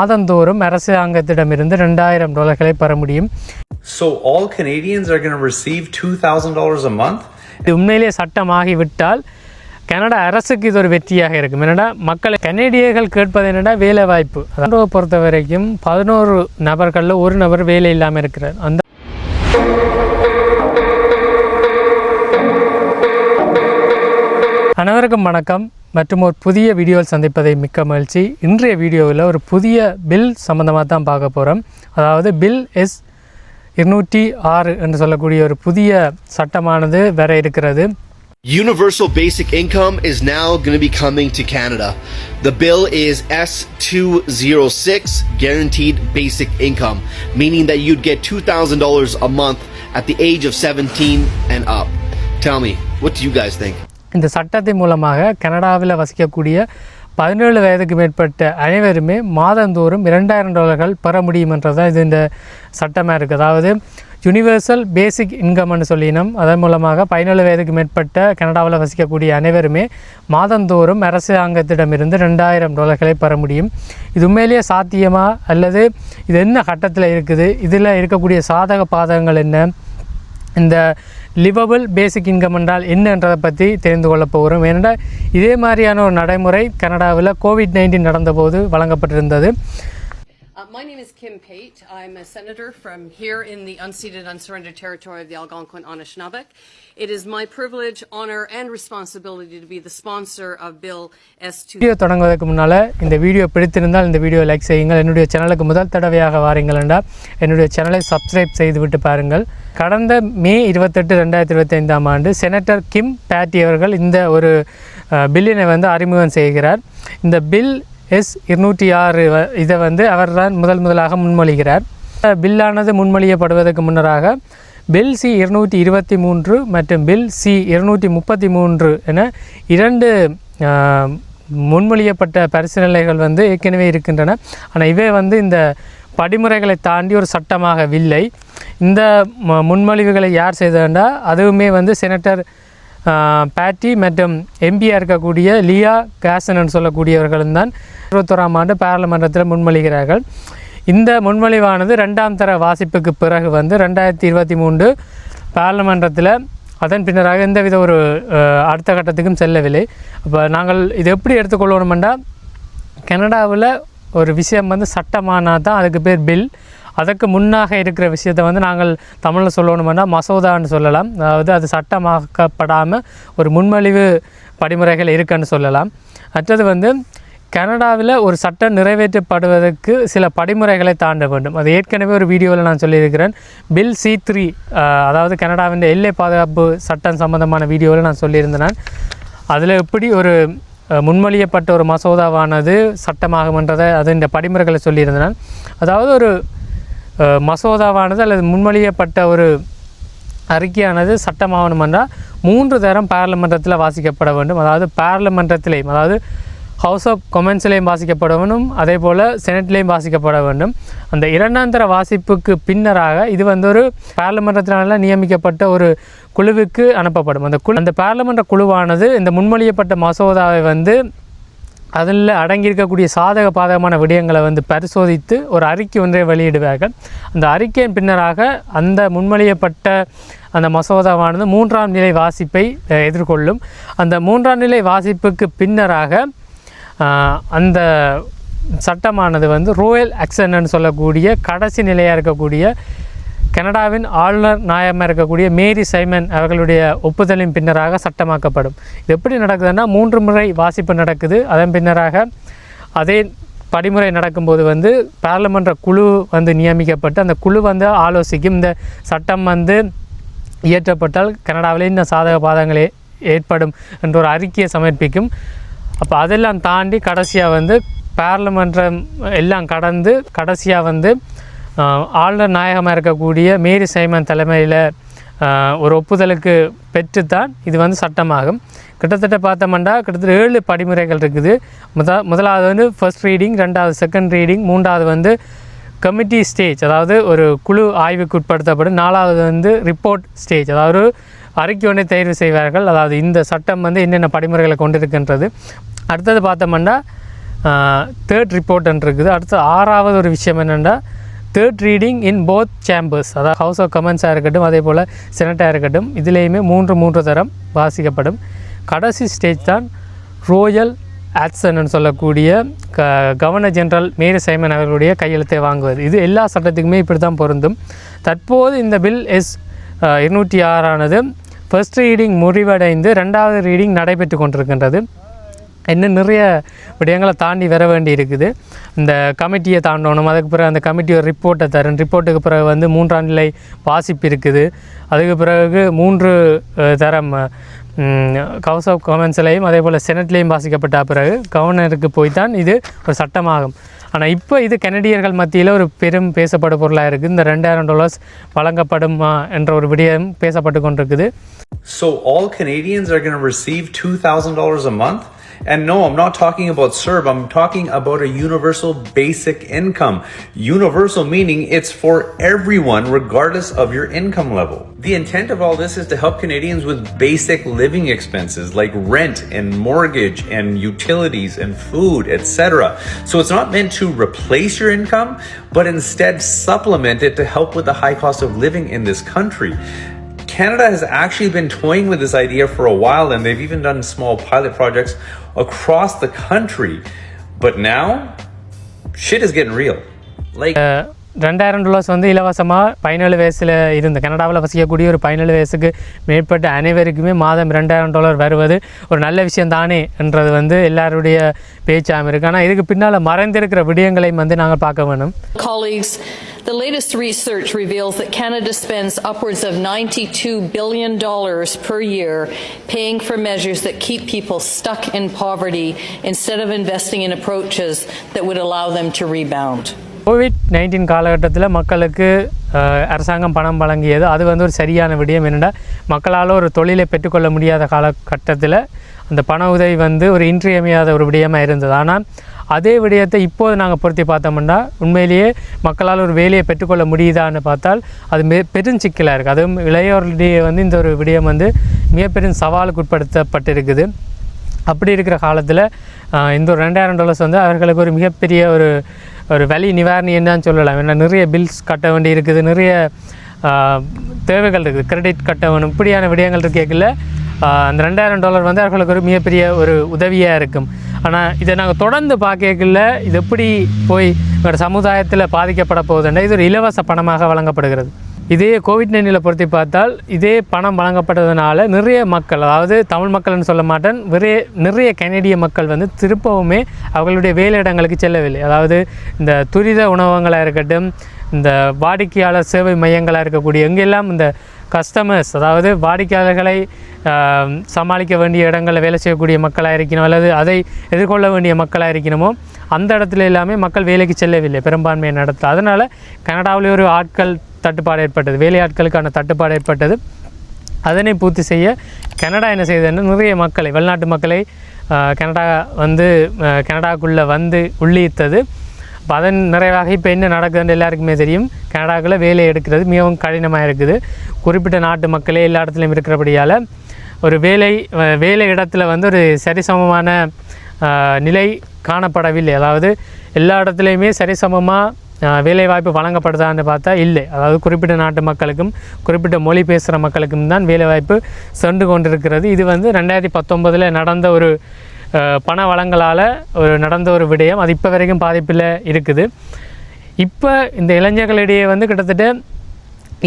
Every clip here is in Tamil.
மாதந்தோறும் அரசாங்கத்திடமிருந்து ரெண்டாயிரம் டாலர்களை பெற முடியும். So all Canadians are going to receive $2,000 a month? இது உண்மையிலேயே சட்டமாகி விட்டால் கனடா அரசுக்கு இது ஒரு வெற்றியாக இருக்கும். என்னடா மக்கள் கனேடியர்கள் கேட்பது என்னடா வேலை வாய்ப்பு அதை பொறுத்த வரைக்கும் பதினோரு நபர்களில் ஒரு நபர் வேலை இல்லாமல் இருக்கிறார். அந்த அனைவருக்கும் வணக்கம். மற்றும் ஒரு புதிய வீடியோவில் சந்திப்பதை மிக்க மகிழ்ச்சி இன்றைய வீடியோவில் ஒரு புதிய பில் சம்மந்தமாக தான் பார்க்க போகிறோம் அதாவது பில் எஸ் இருநூற்றி ஆறு என்று சொல்லக்கூடிய ஒரு புதிய சட்டமானது வர இருக்கிறது Universal basic income is now going to be coming to Canada. The bill is S206, guaranteed basic income, meaning that you'd get $2,000 a month at the age of 17 and up. Tell me, what do you guys think? இந்த சட்டத்தின் மூலமாக கனடாவில் வசிக்கக்கூடிய பதினேழு வயதுக்கு மேற்பட்ட அனைவருமே மாதந்தோறும் இரண்டாயிரம் டாலர்கள் பெற முடியுமன்றதான் இது இந்த சட்டமாக இருக்குது அதாவது யுனிவர்சல் பேசிக் இன்கம்னு சொல்லினோம். அதன் மூலமாக பதினேழு வயதுக்கு மேற்பட்ட கனடாவில் வசிக்கக்கூடிய அனைவருமே மாதந்தோறும் அரசாங்கத்திடமிருந்து ரெண்டாயிரம் டாலர்களை பெற முடியும். இது உண்மையிலேயே சாத்தியமா? அல்லது இது என்ன கட்டத்தில் இருக்குது? இதில் இருக்கக்கூடிய சாதக பாதகங்கள் என்ன? இந்த லிவபிள் பேசிக் இன்கம் என்றால் என்னன்றதை பற்றி தெரிந்து கொள்ள போகிறோம் ஏனென்றால் இதே மாதிரியான ஒரு நடைமுறை கனடாவில் கோவிட் நைன்டீன் நடந்தபோது வழங்கப்பட்டிருந்தது my name is Kim Pate. I'm a senator from here in the unceded, unsurrendered territory of the Algonquin Anishinaabeg. It is my privilege, honor, and responsibility to be the sponsor of Bill S2. Video தொடங்குவதற்கு முன்னால் இந்த வீடியோ பிடித்திருந்தால் இந்த வீடியோ லைக் செய்யுங்கள். என்னுடைய சேனலுக்கு முதல் தடவையாக வாருங்கள் என்றால் என்னுடைய சேனலை சப்ஸ்கிரைப் செய்துவிட்டு பாருங்கள். கடந்த மே இருபத்தெட்டு ரெண்டாயிரத்தி இருபத்தைந்தாம் ஆண்டு செனட்டர் கிம் பேட்டி அவர்கள் இந்த ஒரு பில்லினை வந்து அறிமுகம் செய்கிறார். இந்த பில் எஸ் இருநூற்றி ஆறு இதை வந்து அவர் தான் முதல் முதலாக முன்மொழிகிறார். பில்லானது முன்மொழியப்படுவதற்கு முன்னராக பில் சி இருநூற்றி இருபத்தி மூன்று மற்றும் பில் சி இருநூற்றி முப்பத்தி மூன்று என இரண்டு முன்மொழியப்பட்ட பரிசீலனைகள் வந்து ஏற்கனவே இருக்கின்றன. ஆனால் இவை வந்து இந்த படிமுறைகளை தாண்டி ஒரு சட்டமாகவில்லை இந்த ம- முன்மொழிவுகளை யார் செய்தா அதுவுமே வந்து செனட்டர் பேட்டி மற்றும் எம்பியாக இருக்கக்கூடிய லியா கேசன் சொல்லக்கூடியவர்களும் தான் இருபத்தோராம் ஆண்டு பாராளுமன்றத்தில் முன்மொழிகிறார்கள். இந்த முன்மொழிவானது ரெண்டாம் தர வாசிப்புக்கு பிறகு வந்து ரெண்டாயிரத்தி இருபத்தி மூன்று பாராளுமன்றத்தில் அதன் பின்னராக எந்தவித ஒரு அடுத்த கட்டத்துக்கும் செல்லவில்லை. அப்போ நாங்கள் இது எப்படி எடுத்துக்கொள்ளணுமெண்டா கனடாவில் ஒரு விஷயம் வந்து சட்டமானால் தான் அதுக்கு பேர் பில். அதற்கு முன்னாக இருக்கிற விஷயத்தை வந்து நாங்கள் தமிழில் சொல்லணும்னா மசோதான்னு சொல்லலாம். அதாவது அது சட்டமாக்கப்படாமல் ஒரு முன்மொழிவு படிமுறைகள் இருக்குன்னு சொல்லலாம். மற்றது வந்து கனடாவில் ஒரு சட்டம் நிறைவேற்றப்படுவதற்கு சில படிமுறைகளை தாண்ட வேண்டும். அது ஏற்கனவே ஒரு வீடியோவில் நான் சொல்லியிருக்கிறேன். பில் சி த்ரீ அதாவது கனடாவின் எல்லை பாதுகாப்பு சட்டம் சம்பந்தமான வீடியோவில் நான் சொல்லியிருந்தேன். அதில் எப்படி ஒரு முன்மொழியப்பட்ட ஒரு மசோதாவானது சட்டமாகும்ன்றதை அது இந்த படிமுறைகளை சொல்லியிருந்தேன். அதாவது ஒரு மசோதாவானது அல்லது முன்மொழியப்பட்ட ஒரு அறிக்கையானது சட்டமாகணுமென்றால் மூன்று தரம் பாராளுமன்றத்தில் வாசிக்கப்பட வேண்டும். அதாவது பாராளுமன்றத்திலேயும் அதாவது ஹவுஸ் ஆஃப் கொமெண்ட்ஸ்லேயும் வாசிக்கப்பட வேண்டும். அதே போல் செனட்லேயும் வாசிக்கப்பட வேண்டும். அந்த இரண்டாந்தர வாசிப்புக்கு பின்னராக இது வந்து ஒரு பாராளுமன்றத்தினால நியமிக்கப்பட்ட ஒரு குழுவுக்கு அனுப்பப்படும். அந்த குழு அந்த பாராளுமன்ற குழுவானது இந்த முன்மொழியப்பட்ட மசோதாவை வந்து அதில் அடங்கியிருக்கக்கூடிய சாதக பாதகமான விடயங்களை வந்து பரிசோதித்து ஒரு அறிக்கை ஒன்றை வெளியிடுவார்கள். அந்த அறிக்கையின் பின்னராக அந்த முன்மொழியப்பட்ட அந்த மசோதாவானது மூன்றாம் நிலை வாசிப்பை எதிர்கொள்ளும். அந்த மூன்றாம் நிலை வாசிப்புக்கு பின்னராக அந்த சட்டமானது வந்து ரோயல் ஆக்சன்னு சொல்லக்கூடிய கடைசி நிலையாக இருக்கக்கூடிய கனடாவின் ஆளுநர் நாயகமாக இருக்கக்கூடிய மேரி சைமன் அவர்களுடைய ஒப்புதலின் பின்னராக சட்டமாக்கப்படும். இது எப்படி நடக்குதுன்னா மூன்று முறை வாசிப்பு நடக்குது. அதன் பின்னராக அதே படிமுறை நடக்கும்போது வந்து பாராளுமன்ற குழு வந்து நியமிக்கப்பட்டு அந்த குழு வந்து ஆலோசிக்கும். இந்த சட்டம் வந்து இயற்றப்பட்டால் கனடாவிலே இந்த சாதக பாதங்களே ஏற்படும் என்ற ஒரு அறிக்கையை சமர்ப்பிக்கும். அப்போ அதெல்லாம் தாண்டி கடைசியாக வந்து பாராளுமன்றம் எல்லாம் கடந்து கடைசியாக வந்து ஆளுநர் நாயகமாக இருக்கக்கூடிய மேரி சைமன் தலைமையில் ஒரு ஒப்புதலுக்கு பெற்றுத்தான் இது வந்து சட்டமாகும். கிட்டத்தட்ட பார்த்தோம்னா கிட்டத்தட்ட ஏழு படிமுறைகள் இருக்குது. முத முதலாவது வந்து ஃபர்ஸ்ட் ரீடிங் ரெண்டாவது செகண்ட் ரீடிங் மூன்றாவது வந்து கமிட்டி ஸ்டேஜ் அதாவது ஒரு குழு ஆய்வுக்கு உட்படுத்தப்படும். நாலாவது வந்து ரிப்போர்ட் ஸ்டேஜ் அதாவது அறிக்கை ஒன்றை தேர்வு செய்வார்கள். அதாவது இந்த சட்டம் வந்து என்னென்ன படிமுறைகளை கொண்டிருக்கின்றது. அடுத்தது பார்த்தோம்னா தேர்ட் ரிப்போர்ட்ன்னு இருக்குது. அடுத்து ஆறாவது ஒரு விஷயம் என்னென்னா third reading in both chambers அதாவது ஹவுஸ் ஆஃப் கமெண்ட்ஸாக இருக்கட்டும் அதே போல் செனட்டாக இருக்கட்டும் இதுலேயுமே மூன்று மூன்று தரம் வாசிக்கப்படும். கடைசி ஸ்டேஜ் தான் ரோயல் ஆட்சன் சொல்லக்கூடிய க கவர்னர் ஜெனரல் மேரி சைமன் அவர்களுடைய கையெழுத்தை வாங்குவது. இது எல்லா சட்டத்துக்குமே இப்படி தான் பொருந்தும். தற்போது இந்த பில் எஸ் இருநூற்றி ஆறானது. ஃபர்ஸ்ட் ரீடிங் முடிவடைந்து ரெண்டாவது ரீடிங் நடைபெற்று கொண்டிருக்கின்றது. இன்னும் நிறைய விடயங்களை தாண்டி வர வேண்டி இருக்குது இந்த கமிட்டியை தாண்டணும். அதுக்கு பிறகு அந்த கமிட்டி ஒரு ரிப்போர்ட்டை தரும் ரிப்போர்ட்டுக்கு பிறகு வந்து மூன்றாம் நிலை வாசிப்பு இருக்குது. அதுக்கு பிறகு மூன்று தரம் ஹவுஸ் ஆஃப் காமன்ஸ்லையும் அதே போல் செனட்லேயும் வாசிக்கப்பட்ட பிறகு கவர்னருக்கு போய் தான் இது ஒரு சட்டமாகும். ஆனால் இப்போ இது கனடியர்கள் மத்தியில் ஒரு பெரும் பேசப்படும் பொருளாக இருக்குது இந்த ரெண்டாயிரம் டாலர்ஸ் வழங்கப்படுமா என்ற ஒரு விடயம் பேசப்பட்டு கொண்டிருக்குது. So all Canadians are going to receive $2,000 a month? And no, I'm not talking about CERB. I'm talking about a universal basic income. Universal meaning it's for everyone, regardless of your income level. The intent of all this is to help Canadians with basic living expenses like rent and mortgage and utilities and food, etc. So it's not meant to replace your income, but instead supplement it to help with the high cost of living in this country. Canada has actually been toying with this idea for a while and they've even done small pilot projects across the country. But now, shit is getting real. Like, uh, ரெண்டாயிரம் டாலர்ஸ் வந்து இலவசமாக பதினேழு வயசில் இருந்த கனடாவில் வசிக்கக்கூடிய ஒரு பதினேழு வயசுக்கு மேற்பட்ட அனைவருக்குமே மாதம் ரெண்டாயிரம் டாலர் வருவது ஒரு நல்ல விஷயம் தானே என்றது வந்து எல்லாருடைய பேச்சாக இருக்குது ஆனால் இதுக்கு பின்னால் மறைந்திருக்கிற விடயங்களையும் வந்து நாங்கள் பார்க்க வேணும் Colleagues, the latest research reveals that Canada spends upwards of $92 billion per year paying for measures that keep people stuck in poverty instead of investing in approaches that would allow them to rebound. COVID nineteen காலகட்டத்தில் மக்களுக்கு அரசாங்கம் பணம் வழங்கியது. அது வந்து ஒரு சரியான விடயம். என்னென்னா மக்களால் ஒரு தொழிலை பெற்றுக்கொள்ள முடியாத காலகட்டத்தில் அந்த பண உதவி வந்து ஒரு இன்றியமையாத ஒரு விடயமாக இருந்தது. ஆனால் அதே விடயத்தை இப்போது நாங்கள் பொருத்தி பார்த்தோம்னா உண்மையிலேயே மக்களால் ஒரு வேலையை பெற்றுக்கொள்ள முடியுதான்னு பார்த்தால் அது மெ பெரும் சிக்கலாக இருக்குது அதுவும் இளையோர்களிடையே வந்து இந்த ஒரு விடயம் வந்து மிகப்பெரும் சவாலுக்கு உட்படுத்தப்பட்டிருக்குது. அப்படி இருக்கிற காலத்தில் இந்த ஒரு ரெண்டாயிரம் டாலர்ஸ் வந்து அவர்களுக்கு ஒரு மிகப்பெரிய ஒரு ஒரு வலி நிவாரணி என்னன்னு சொல்லலாம். ஏன்னா நிறைய பில்ஸ் கட்ட வேண்டி இருக்குது நிறைய தேவைகள் இருக்குது. கிரெடிட் கட்ட வேணும் இப்படியான விடயங்கள் இருக்கேக்கில் அந்த ரெண்டாயிரம் டாலர் வந்து அவர்களுக்கு ஒரு மிகப்பெரிய ஒரு உதவியாக இருக்கும். ஆனால் இதை நாங்கள் தொடர்ந்து பார்க்கல இது எப்படி போய் எங்களோட சமுதாயத்தில் பாதிக்கப்பட போகுதுன்னா இது ஒரு இலவச பணமாக வழங்கப்படுகிறது. இதே கோவிட் நைன்டீனில் பொருத்தி பார்த்தால் இதே பணம் வழங்கப்பட்டதுனால நிறைய மக்கள் அதாவது தமிழ் மக்கள்னு சொல்ல மாட்டேன் நிறைய நிறைய கனடிய மக்கள் வந்து திருப்பவுமே அவர்களுடைய வேலையிடங்களுக்கு செல்லவில்லை. அதாவது இந்த துரித உணவகங்களாக இருக்கட்டும் இந்த வாடிக்கையாளர் சேவை மையங்களாக இருக்கக்கூடிய எங்கெல்லாம் இந்த கஸ்டமர்ஸ் அதாவது வாடிக்கையாளர்களை சமாளிக்க வேண்டிய இடங்களில் வேலை செய்யக்கூடிய மக்களாக இருக்கணும் அல்லது அதை எதிர்கொள்ள வேண்டிய மக்களாக இருக்கணுமோ அந்த இடத்துல எல்லாமே மக்கள் வேலைக்கு செல்லவில்லை பெரும்பான்மையை நடத்த. அதனால் கனடாவிலே ஒரு ஆட்கள் தட்டுப்பாடு ஏற்பட்டது. வேலை ஆட்களுக்கான தட்டுப்பாடு ஏற்பட்டது. அதனை பூர்த்தி செய்ய கனடா என்ன செய்ததுன்னா நிறைய மக்களை வெளிநாட்டு மக்களை கனடா வந்து கனடாக்குள்ளே வந்து உள்ளீர்த்தது இப்போ அதன் நிறைவாக இப்போ என்ன நடக்குதுன்னு எல்லாருக்குமே தெரியும். கனடாக்குள்ளே வேலை எடுக்கிறது மிகவும் கடினமாக இருக்குது. குறிப்பிட்ட நாட்டு மக்களே எல்லா இடத்துலையும் இருக்கிறபடியால் ஒரு வேலை வேலை இடத்துல வந்து ஒரு சரிசமமான நிலை காணப்படவில்லை. அதாவது எல்லா இடத்துலையுமே சரிசமமாக வேலைவாய்ப்பு வழங்கப்படுதான்னு பார்த்தா இல்லை. அதாவது குறிப்பிட்ட நாட்டு மக்களுக்கும் குறிப்பிட்ட மொழி பேசுகிற மக்களுக்கும் தான் வேலைவாய்ப்பு சென்று கொண்டிருக்கிறது. இது வந்து ரெண்டாயிரத்தி பத்தொன்பதில் நடந்த ஒரு பண வளங்களால் ஒரு நடந்த ஒரு விடயம். அது இப்போ வரைக்கும் பாதிப்பில் இருக்குது. இப்போ இந்த இளைஞர்களிடையே வந்து கிட்டத்தட்ட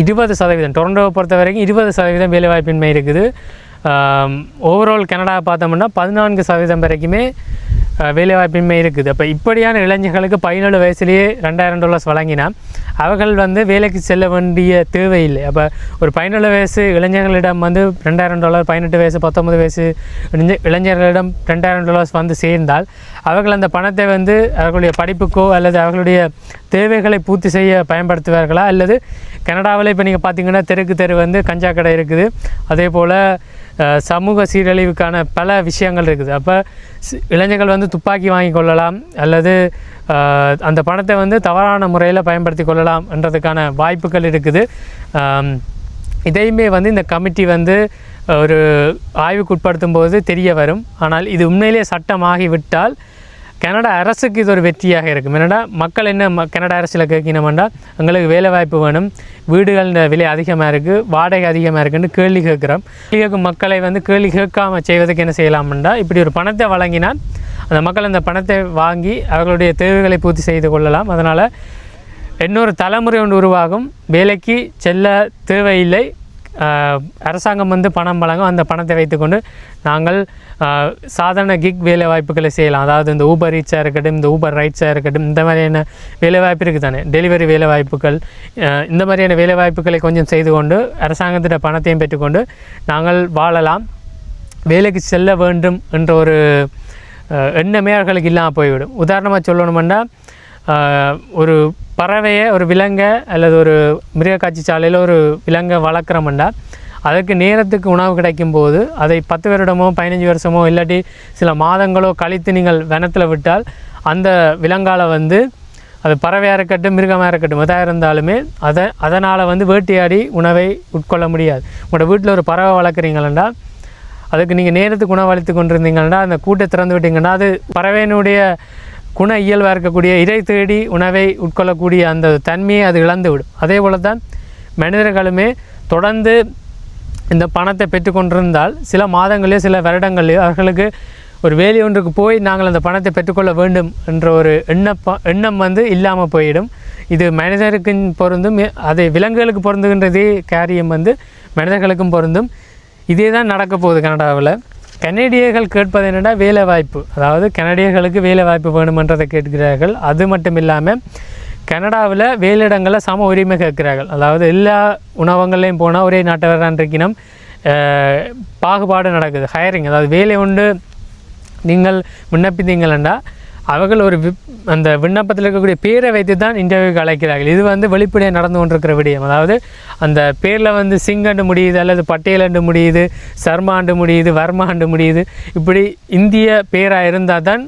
இருபது சதவீதம் டொரண்டோவை பொறுத்த வரைக்கும் இருபது சதவீதம் வேலைவாய்ப்பின்மை இருக்குது. ஓவரால் கனடா பார்த்தோம்னா பதினான்கு சதவீதம் வரைக்குமே வேலைவாய்ப்பின்மை இருக்குது. அப்போ இப்படியான இளைஞர்களுக்கு பதினேழு வயசுலேயே ரெண்டாயிரம் டாலர்ஸ் வழங்கினா அவர்கள் வந்து வேலைக்கு செல்ல வேண்டிய தேவையில்லை. அப்போ ஒரு பதினேழு வயசு இளைஞர்களிடம் வந்து ரெண்டாயிரம் டாலர் பதினெட்டு வயசு பத்தொம்பது வயசு இளைஞர்களிடம் ரெண்டாயிரம் டாலர்ஸ் வந்து சேர்ந்தால் அவர்கள் அந்த பணத்தை வந்து அவர்களுடைய படிப்புக்கோ அல்லது அவர்களுடைய தேவைகளை பூர்த்தி செய்ய பயன்படுத்துவார்களா? அல்லது கனடாவில் இப்போ நீங்கள் பார்த்தீங்கன்னா தெருக்கு தெரு வந்து கஞ்சா கடை இருக்குது. அதே போல் சமூக சீரழிவுக்கான பல விஷயங்கள் இருக்குது. அப்போ இளைஞர்கள் வந்து துப்பாக்கி வாங்கி கொள்ளலாம். அல்லது அந்த பணத்தை வந்து தவறான முறையில் பயன்படுத்தி கொள்ளலாம் என்றதுக்கான வாய்ப்புகள் இருக்குது. இதையுமே வந்து இந்த கமிட்டி வந்து ஒரு ஆய்வுக்குட்படுத்தும் போது தெரிய வரும். ஆனால் இது உண்மையிலேயே சட்டமாகிவிட்டால் விட்டால் கனடா அரசுக்கு இது ஒரு வெற்றியாக இருக்கும். என்னடா மக்கள் என்ன ம- கனடா அரசில் கேட்கணுமெண்டா எங்களுக்கு வேலை வாய்ப்பு வேணும். வீடுகள் விலை அதிகமாக இருக்குது வாடகை அதிகமாக இருக்குன்னு கேள்வி கேட்குறோம். கேள்வி கேட்கும் மக்களை வந்து கேள்வி கேட்காமல் செய்வதற்கு என்ன செய்யலாம்டா? இப்படி ஒரு பணத்தை வழங்கினால் அந்த மக்கள் அந்த பணத்தை வாங்கி அவர்களுடைய தேவைகளை பூர்த்தி செய்து கொள்ளலாம். அதனால் இன்னொரு தலைமுறை ஒன்று உருவாகும். வேலைக்கு செல்ல தேவையில்லை. அரசாங்கம் வந்து பணம் வழங்கும். அந்த பணத்தை வைத்துக்கொண்டு நாங்கள் சாதாரண கிக் வேலை வாய்ப்புகளை செய்யலாம். அதாவது இந்த ஊபர் ரீச்சாக இருக்கட்டும் இந்த ஊபர் ரைட்ஸாக இருக்கட்டும் இந்த மாதிரியான வேலை வாய்ப்பு இருக்குது தானே டெலிவரி வேலை வாய்ப்புகள் இந்த மாதிரியான வேலை வாய்ப்புகளை கொஞ்சம் செய்து கொண்டு அரசாங்கத்திட பணத்தையும் பெற்றுக்கொண்டு நாங்கள் வாழலாம். வேலைக்கு செல்ல வேண்டும் என்ற ஒரு எண்ணமே அவர்களுக்கு இல்லாமல் போய்விடும். உதாரணமாக சொல்லணுமெண்டா ஒரு பறவையை ஒரு விலங்கை அல்லது ஒரு மிருக காட்சி சாலையில் ஒரு விலங்கை வளர்க்குறோம்னா அதற்கு நேரத்துக்கு உணவு கிடைக்கும் போது அதை பத்து வருடமோ பதினஞ்சு வருஷமோ இல்லாட்டி சில மாதங்களோ கழித்து நீங்கள் வனத்தில் விட்டால் அந்த விலங்கால வந்து அது பறவையாக இருக்கட்டும் மிருகமாக இருக்கட்டும் எதாக இருந்தாலுமே அதை அதனால் வந்து வேட்டையாடி உணவை உட்கொள்ள முடியாது. உங்களோட வீட்டில் ஒரு பறவை வளர்க்குறீங்களா அதுக்கு நீங்கள் நேரத்துக்கு உணவளித்து கொண்டிருந்தீங்கன்னா அந்த கூட்டை திறந்து விட்டீங்கன்னா அது பறவையினுடைய குண இயல்பாக இருக்கக்கூடிய இறை தேடி உணவை உட்கொள்ளக்கூடிய அந்த தன்மையை அது இழந்து விடும் அதே போல தான் மனிதர்களுமே தொடர்ந்து இந்த பணத்தை பெற்றுக்கொண்டிருந்தால் சில மாதங்களிலோ சில வருடங்களிலோ அவர்களுக்கு ஒரு வேலை ஒன்றுக்கு போய் நாங்கள் அந்த பணத்தை பெற்றுக்கொள்ள வேண்டும் என்ற ஒரு எண்ணப்ப எண்ணம் வந்து இல்லாமல் போயிடும். இது மனிதருக்கு பொருந்தும் அதை விலங்குகளுக்கு பொருந்துகின்றதே காரியம் வந்து மனிதர்களுக்கும் பொருந்தும். இதே தான் நடக்க போகுது கனடாவில். கனடியர்கள் கேட்பது என்னென்னா வேலை வாய்ப்பு அதாவது கனடியர்களுக்கு வேலை வாய்ப்பு வேணுமென்றதை கேட்கிறார்கள். அது மட்டும் இல்லாமல் கனடாவில் வேலையிடங்களில் சம உரிமை கேட்கிறார்கள். அதாவது எல்லா உணவகங்கள்லையும் போனால் ஒரே நாட்டவரான் இருக்கணும் பாகுபாடு நடக்குது. ஹையரிங் அதாவது வேலை உண்டு. நீங்கள் விண்ணப்பித்தீங்களா அவர்கள் ஒரு விப் அந்த விண்ணப்பத்தில் இருக்கக்கூடிய பேரை வைத்து தான் இன்டர்வியூக்கு அழைக்கிறார்கள். இது வந்து வெளிப்படையாக நடந்து கொண்டிருக்கிற விடயம். அதாவது அந்த பேரில் வந்து சிங்கண்டு முடியுது அல்லது பட்டேலண்டு முடியுது சர்மாண்டு முடியுது வர்மாண்டு முடியுது இப்படி இந்திய பேராக இருந்தால் தான்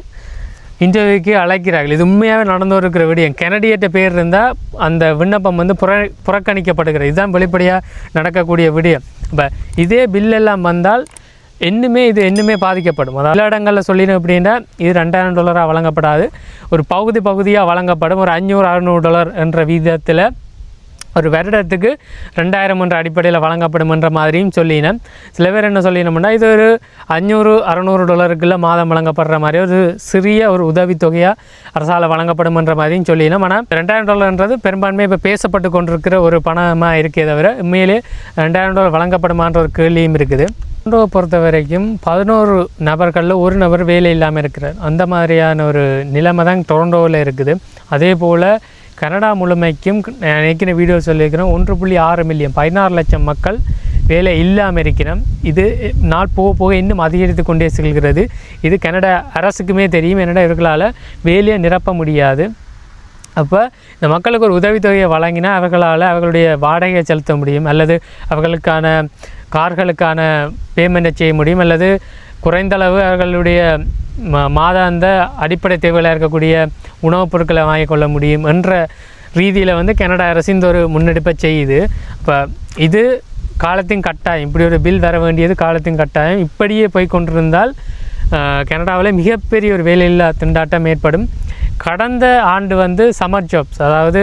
இன்டர்வியூக்கு அழைக்கிறார்கள். இது உண்மையாகவே நடந்து இருக்கிற விடயம். கெனடியட்ட பேர் இருந்தால் அந்த விண்ணப்பம் வந்து புற புறக்கணிக்கப்படுகிறது. இதுதான் வெளிப்படையாக நடக்கக்கூடிய விடயம். இப்போ இதே பில்லெல்லாம் வந்தால் இன்னுமே இது இன்னுமே பாதிக்கப்படும். அதாவது எல்லா இடங்களில் சொல்லிடும் அப்படின்னா இது ரெண்டாயிரம் டாலராக வழங்கப்படாது. ஒரு பகுதி பகுதியாக வழங்கப்படும். ஒரு அஞ்சூறு அறுநூறு டாலர் என்ற வீதத்தில் ஒரு வருடத்துக்கு ரெண்டாயிரம் என்ற அடிப்படையில் வழங்கப்படும் என்ற மாதிரியும் சொல்லினேன் சில பேர் என்ன சொல்லினோம்னா இது ஒரு அஞ்சூறு அறநூறு டாலருக்குள்ள மாதம் வழங்கப்படுற மாதிரி ஒரு சிறிய ஒரு உதவித்தொகையாக அரசால் வழங்கப்படும் என்ற மாதிரியும் சொல்லினோம். ஆனால் ரெண்டாயிரம் டாலர்ன்றது பெரும்பான்மை இப்போ பேசப்பட்டு கொண்டிருக்கிற ஒரு பணமாக இருக்கே தவிர உண்மையிலே ரெண்டாயிரம் டாலர் வழங்கப்படுமான்ற ஒரு கேள்வியும் இருக்குது. டொரண்டோவை பொறுத்த வரைக்கும் பதினோரு நபர்களில் ஒரு நபர் வேலை இல்லாமல் இருக்கிறார். அந்த மாதிரியான ஒரு நிலைமை தான் டொரண்டோவில் இருக்குது. அதே போல் கனடா முழுமைக்கும் நினைக்கிற வீடியோ சொல்லியிருக்கிறோம் ஒன்று புள்ளி ஆறு மில்லியன் பதினாறு லட்சம் மக்கள் வேலை இல்லாமல் இருக்கிறோம் இது நாள் போக போக இன்னும் அதிகரித்து கொண்டே செல்கிறது. இது கனடா அரசுக்குமே தெரியும். என்னடா இவர்களால் வேலையை நிரப்ப முடியாது. அப்போ இந்த மக்களுக்கு ஒரு உதவித்தொகையை வழங்கினா அவர்களால் அவர்களுடைய வாடகையை செலுத்த முடியும். அல்லது அவர்களுக்கான கார்களுக்கான பேமெண்ட்டை செய்ய முடியும் அல்லது குறைந்தளவு அவர்களுடைய மாதாந்த அடிப்படை தேவைகளாக இருக்கக்கூடிய உணவுப் பொருட்களை வாங்கிக்கொள்ள முடியும் என்ற ரீதியில் வந்து கனடா அரசு இந்த ஒரு முன்னெடுப்பை செய்யுது. இப்போ இது காலத்தின் கட்டாயம். இப்படி ஒரு பில் வர வேண்டியது காலத்தின் கட்டாயம். இப்படியே போய் கொண்டிருந்தால் கனடாவில் மிகப்பெரிய ஒரு வேலையில்லா திண்டாட்டம் ஏற்படும். கடந்த ஆண்டு வந்து சம்மர் ஜாப்ஸ் அதாவது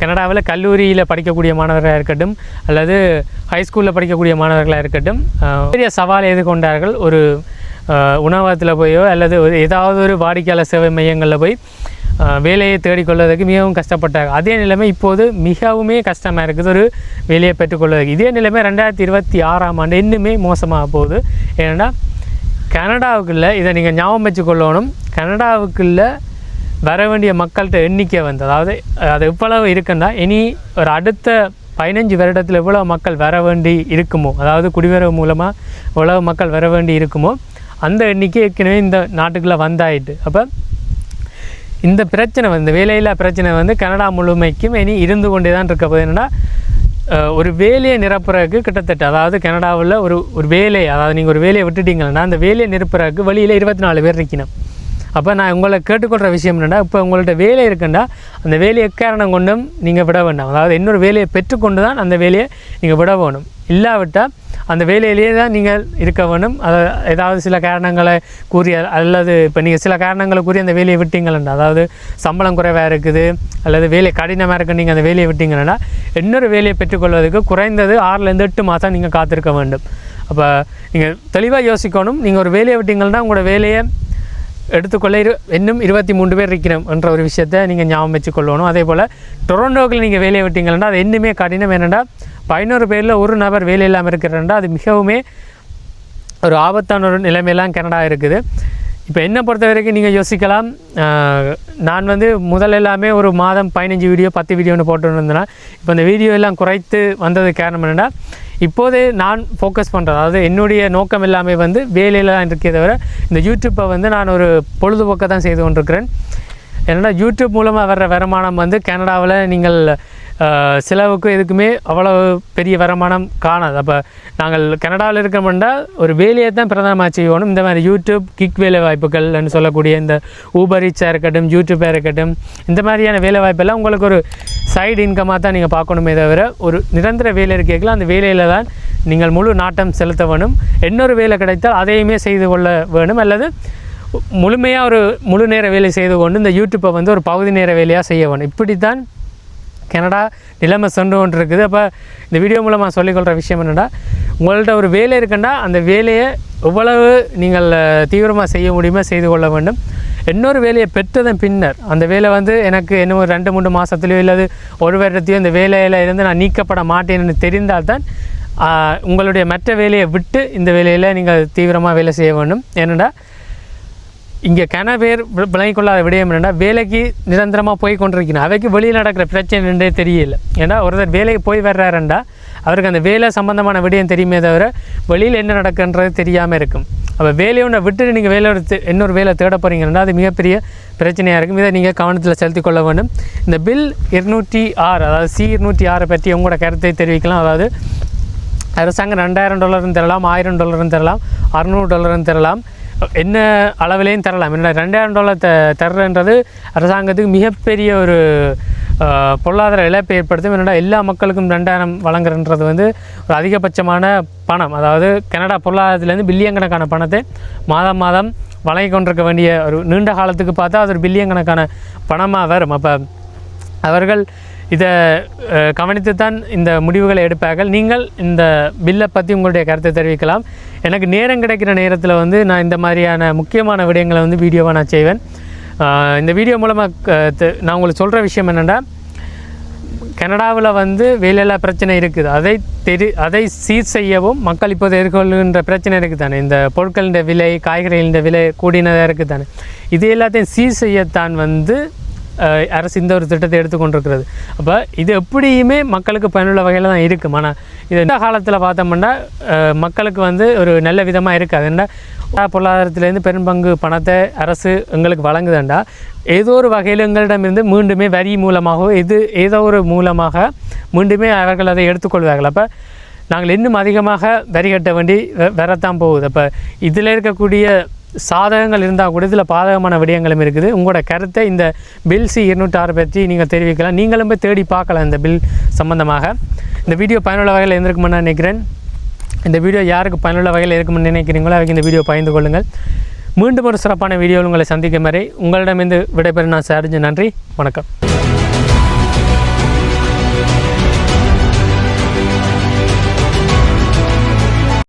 கனடாவில் கல்லூரியில் படிக்கக்கூடிய மாணவர்களாக இருக்கட்டும் அல்லது ஹைஸ்கூலில் படிக்கக்கூடிய மாணவர்களாக இருக்கட்டும் பெரிய சவால் எதிர்கொண்டார்கள் ஒரு உணவகத்தில் போயோ அல்லது ஒரு ஏதாவது ஒரு வாடிக்கையாளர் சேவை மையங்களில் போய் வேலையை தேடிக்கொள்வதற்கு மிகவும் கஷ்டப்பட்டாங்க அதே நிலைமை இப்போது மிகவுமே கஷ்டமாக இருக்குது. ஒரு வேலையை பெற்றுக்கொள்வதற்கு. இதே நிலைமை ரெண்டாயிரத்தி இருபத்தி ஆறாம் ஆண்டு இன்னுமே மோசமாக போகுது. ஏன்னா கனடாவுக்குள்ள இதை நீங்கள் ஞாபகம் வச்சுக்கொள்ளணும். கனடாவுக்குள்ள வர வேண்டிய மக்கள்கிட்ட எண்ணிக்கை வந்து அதாவது அது எவ்வளவு இருக்குன்னா இனி ஒரு அடுத்த பதினஞ்சு வருடத்தில் எவ்வளோ மக்கள் வர வேண்டி இருக்குமோ அதாவது குடிவரவு மூலமாக எவ்வளவு மக்கள் வர வேண்டி இருக்குமோ அந்த எண்ணிக்கை ஏற்கனவே இந்த நாட்டுக்குள்ளே வந்தாயிட்டு. அப்போ இந்த பிரச்சனை வந்து வேலையில்லா பிரச்சனை வந்து கனடா முழுமைக்கும் இனி இருந்து கொண்டே தான் இருக்க போது என்னென்னா ஒரு வேலையை நிரப்புறதுக்கு கிட்டத்தட்ட அதாவது கனடாவில் ஒரு ஒரு வேலை அதாவது நீங்கள் ஒரு வேலையை விட்டுட்டீங்கன்னா அந்த வேலையை நிரப்புறதுக்கு வழியில் இருபத்தி நாலு பேர் இருக்கணும் அப்போ நான் உங்களை கேட்டுக்கொள்கிற விஷயம் என்னென்னா இப்போ உங்கள்கிட்ட வேலை இருக்குண்டா அந்த வேலையை எக்காரணம் கொண்டும் நீங்கள் விட வேண்டாம். அதாவது இன்னொரு வேலையை பெற்றுக்கொண்டு தான் அந்த வேலையை நீங்கள் விட வேணும். இல்லாவிட்டால் அந்த வேலையிலேயே தான் நீங்கள் இருக்க வேணும். அதை ஏதாவது சில காரணங்களை கூறி அல்லது இப்போ நீங்கள் சில காரணங்களை கூறி அந்த வேலையை விட்டீங்களா அதாவது சம்பளம் குறைவாக இருக்குது அல்லது வேலை கடினமாக இருக்குது நீங்கள் அந்த வேலையை விட்டீங்கன்னா இன்னொரு வேலையை பெற்றுக்கொள்வதற்கு குறைந்தது ஆறுலேருந்து எட்டு மாதம் நீங்கள் காத்திருக்க வேண்டும். அப்போ நீங்கள் தெளிவாக யோசிக்கணும். நீங்கள் ஒரு வேலையை விட்டீங்கன்னா உங்களோட வேலையை எடுத்துக்கொள்ள இரு இன்னும் இருபத்தி மூன்று பேர் இருக்கிறோம் என்ற ஒரு விஷயத்தை நீங்கள் ஞாபகம் வச்சுக்கொள்ளணும். அதே போல் டொரண்டோக்கில் நீங்கள் வேலையை விட்டீங்கன்னா அது இன்னுமே கடினம். என்னென்னா பதினோரு பேரில் ஒரு நபர் வேலை இல்லாமல் இருக்கிறேன்டா அது மிகவுமே ஒரு ஆபத்தான ஒரு நிலைமையெல்லாம் கனடா இருக்குது. இப்போ என்னை பொறுத்த வரைக்கும் நீங்கள் யோசிக்கலாம். நான் வந்து முதல்ல எல்லாமே ஒரு மாதம் பதினஞ்சு வீடியோ பத்து வீடியோன்னு போட்டுன்னு இருந்தேன்னா இப்போ இந்த வீடியோ எல்லாம் குறைத்து வந்தது காரணம் என்னென்னா இப்போதே நான் ஃபோக்கஸ் பண்ணுறது அதாவது என்னுடைய நோக்கம் எல்லாமே வந்து வேலையில் தான் இருக்கே தவிர இந்த யூடியூப்பை வந்து நான் ஒரு பொழுதுபோக்கை தான் செய்து கொண்டிருக்கிறேன். ஏன்னா யூடியூப் மூலமாக வர்ற வருமானம் வந்து கனடாவில் நீங்கள் ஆஹ், செலவுக்கு எதுக்குமே அவ்வளவு பெரிய வருமானம் காணாது. அப்போ நாங்கள் கனடாவில் இருக்கோம்னா ஒரு வேலையை தான் பிரதானமாக செய்யணும். இந்த மாதிரி யூடியூப் கிக் வேலை வாய்ப்புகள்னு சொல்லக்கூடிய இந்த ஊபர் ரீச்சாக இருக்கட்டும் யூடியூப்பாக இருக்கட்டும் இந்த மாதிரியான வேலை வாய்ப்பெல்லாம் உங்களுக்கு ஒரு சைடு இன்கமாக தான் நீங்கள் பார்க்கணுமே தவிர ஒரு நிரந்தர வேலை இருக்கைகள் அந்த வேலையில் தான் நீங்கள் முழு நாட்டம் செலுத்த வேணும். இன்னொரு வேலை கிடைத்தால் அதையுமே செய்து கொள்ள வேணும். அல்லது முழுமையாக ஒரு முழு நேர வேலை செய்து கொண்டு இந்த யூடியூப்பை வந்து ஒரு பகுதி நேர வேலையாக செய்ய வேணும். இப்படித்தான் கனடா நிலைமை சென்று கொண்டு இருக்குது அப்போ இந்த வீடியோ மூலமாக சொல்லிக்கொள்கிற விஷயம் என்னென்னா உங்கள்கிட்ட ஒரு வேலை இருக்குன்னா அந்த வேலையை எவ்வளவு நீங்கள் தீவிரமாக செய்ய முடியுமோ செய்து கொள்ள வேண்டும். இன்னொரு வேலையை பெற்றதன் பின்னர் அந்த வேலை வந்து எனக்கு இன்னும் ஒரு ரெண்டு மூணு மாதத்துலையோ இல்லாது ஒரு வருடத்தையோ இந்த வேலையில் இருந்து நான் நீக்கப்பட மாட்டேன்னு தெரிந்தால் தான் உங்களுடைய மற்ற வேலையை விட்டு இந்த வேலையில் நீங்கள் தீவிரமாக வேலை செய்ய வேண்டும். ஏனென்னா இங்கே கன பேர் விளங்கிக் கொள்ளாத விடயம் என்னென்னா வேலைக்கு நிரந்தரமாக போய் கொண்டிருக்கணும் அவைக்கு வெளியில் நடக்கிற பிரச்சனை என்றே தெரியல. ஏன்னா ஒருத்தர் வேலைக்கு போய் வர்றாருண்டா அவருக்கு அந்த வேலை சம்பந்தமான விடயம் தெரியுமே தவிர வெளியில் என்ன நடக்குன்றது தெரியாமல் இருக்கும். அப்போ வேலையை விட்டுட்டு நீங்கள் வேலையோட ஒரு இன்னொரு வேலை தேட போகிறீங்கன்னா அது மிகப்பெரிய பிரச்சனையாக இருக்கும். இதை நீங்கள் கவனத்தில் செலுத்தி கொள்ள வேண்டும். இந்த பில் இருநூற்றி ஆறு அதாவது சி இருநூற்றி ஆறை பற்றி உங்களோட கருத்தை தெரிவிக்கலாம். அதாவது அரசாங்கம் ரெண்டாயிரம் டாலரும் தரலாம் ஆயிரம் டாலரும் தரலாம் அறநூறு டாலரும் தரலாம். என்ன அளவிலையும் தரலாம். என்ன ரெண்டாயிரம் டாலர் த தர்றன்றது அரசாங்கத்துக்கு மிகப்பெரிய ஒரு பொருளாதார இழப்பை ஏற்படுத்தும். என்னடா எல்லா மக்களுக்கும் ரெண்டாயிரம் வழங்குறன்றது வந்து ஒரு அதிகபட்சமான பணம். அதாவது கனடா பொருளாதாரத்திலேருந்து பில்லியன் கணக்கான பணத்தை மாதம் மாதம் வழங்கி கொண்டிருக்க வேண்டிய ஒரு நீண்ட காலத்துக்கு பார்த்தா அது ஒரு பில்லியன் கணக்கான பணமாக வரும். அப்போ அவர்கள் இதை கவனித்து கவனித்துத்தான் இந்த முடிவுகளை எடுப்பார்கள். நீங்கள் இந்த பில்லை பற்றி உங்களுடைய கருத்தை தெரிவிக்கலாம். எனக்கு நேரம் கிடைக்கிற நேரத்தில் வந்து நான் இந்த மாதிரியான முக்கியமான விடயங்களை வந்து வீடியோவாக நான் செய்வேன். இந்த வீடியோ மூலமாக நான் உங்களுக்கு சொல்கிற விஷயம் என்னென்னா கனடாவில் வந்து வேலையில்லா பிரச்சனை இருக்குது. அதை தெரி அதை சீர் செய்யவும் மக்கள் இப்போது எதிர்கொள்கின்ற பிரச்சனை இருக்குது தானே இந்த பொருட்களின் விலை காய்கறிகளின் விலை கூடினதாக இருக்குது தானே இது எல்லாத்தையும் சீர் செய்யத்தான் வந்து அரசு இந்த ஒரு திட்டத்தை எடுத்துக்கொண்டிருக்கிறது. அப்போ இது எப்படியுமே மக்களுக்கு பயனுள்ள வகையில் தான் இருக்கும் ஆனால் இது இந்த காலத்தில் பார்த்தோம்னா மக்களுக்கு வந்து ஒரு நல்ல விதமாக இருக்காது. என்ன பொருளாதாரத்திலேருந்து பெரும்பங்கு பணத்தை அரசு எங்களுக்கு வழங்குதுண்டா. ஏதோ ஒரு வகையில் எங்களிடமிருந்து மீண்டுமே வரி மூலமாகவோ எது ஏதோ ஒரு மூலமாக மீண்டுமே அவர்கள் அதை எடுத்துக்கொள்வார்கள். அப்போ நாங்கள் இன்னும் அதிகமாக வரி கட்ட வேண்டி வரத்தான் போகுது. அப்போ இதில் இருக்கக்கூடிய சாதகங்கள் இருந்தால் கூட இதில் பாதகமான விடயங்களும் இருக்குது. உங்களோட கருத்தை இந்த பில் சி இருநூற்றாறு பற்றி நீங்கள் தெரிவிக்கலாம். நீங்களும் போய் தேடி பார்க்கலாம் இந்த பில் சம்பந்தமாக. இந்த வீடியோ பயனுள்ள வகையில் இருந்திருக்குமென்னு நான் நினைக்கிறேன். இந்த வீடியோ யாருக்கு பயனுள்ள வகையில் இருக்கும்னு நினைக்கிறீங்களோ அவங்க இந்த வீடியோ பயந்து கொள்ளுங்கள். மீண்டும் ஒரு சிறப்பான வீடியோவில் உங்களை சந்திக்கும் வரை உங்களிடமிருந்து விடைபெறும் நான் சார்ஜ். நன்றி. வணக்கம்.